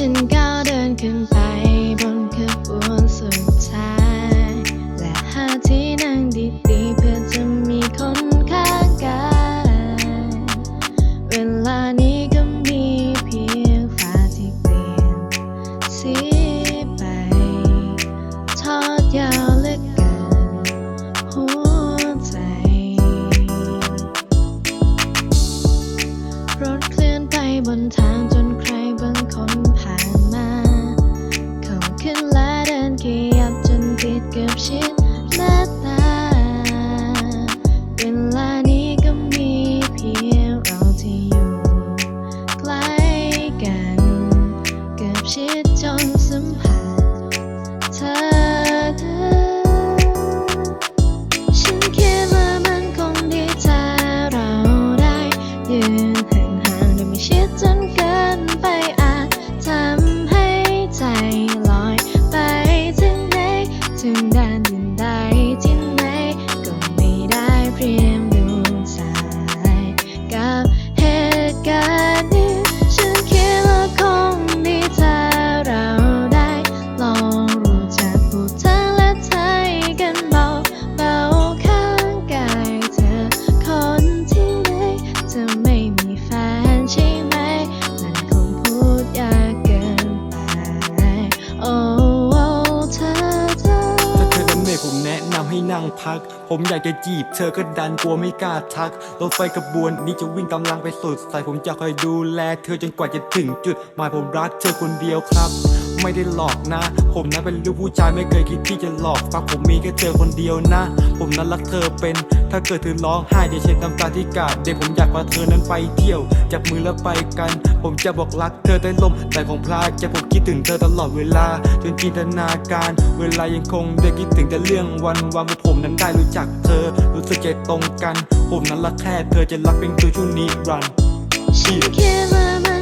ฉันก้าวเดินขึ้นไปบนขบวนสุดท้าย และหาที่นั่งดีๆเพื่อจะมีคนข้างกายเวลานี้ก็มีเพียงฟ้าที่เปลี่ยนสีไป ทอดยาวเหลือเกินหัวใจ รถเคลื่อนไปบนทางจนใครบางคน ขึ้นและเดินขยับจนติดกับชิดหน้าตาเวลานี้ก็มีเพียงเราที่อยู่ใกล้กันเกือบชิดจนสัมผัสเธอฉัน ถึ ให้นั่งพัก ผมอยากจะจีบ เธอก็ดันกลัวไม่กล้าทัก รถไฟกระบวนนี้จะวิ่งกำลังไปสุดสายผมจะคอยดูแล เธอจนกว่าจะถึงจุดหมายผมรักเธอคนเดียวครับ ไม่ได้หลอกนะ ผมนั้นเป็นลูกผู้ชายไม่เคยคิดที่จะหลอกฟักผมมีแค่เธอคนเดียวนะ ผมนั้นรักเธอเป็น ถ้าเกิดเธอร้องไห้จะเช็ดน้ำตาที่กาดเด็กผมอยากพาเธอนั้นไปเที่ยว จับมือแล้วไปกัน ผมจะบอกรักเธอได้ลมแต่ของพลายจะผมคิดถึงเธอตลอดเวลา จนจินตนาการ เวลายังคงได้คิดถึงแต่เรื่องวันวันเมื่อผมนั้นได้รู้จักเธอ รู้สึกใจตรงกัน ผมนั้นรักแค่เธอจะรักเป็นตัวช่วงนี้รันฉัน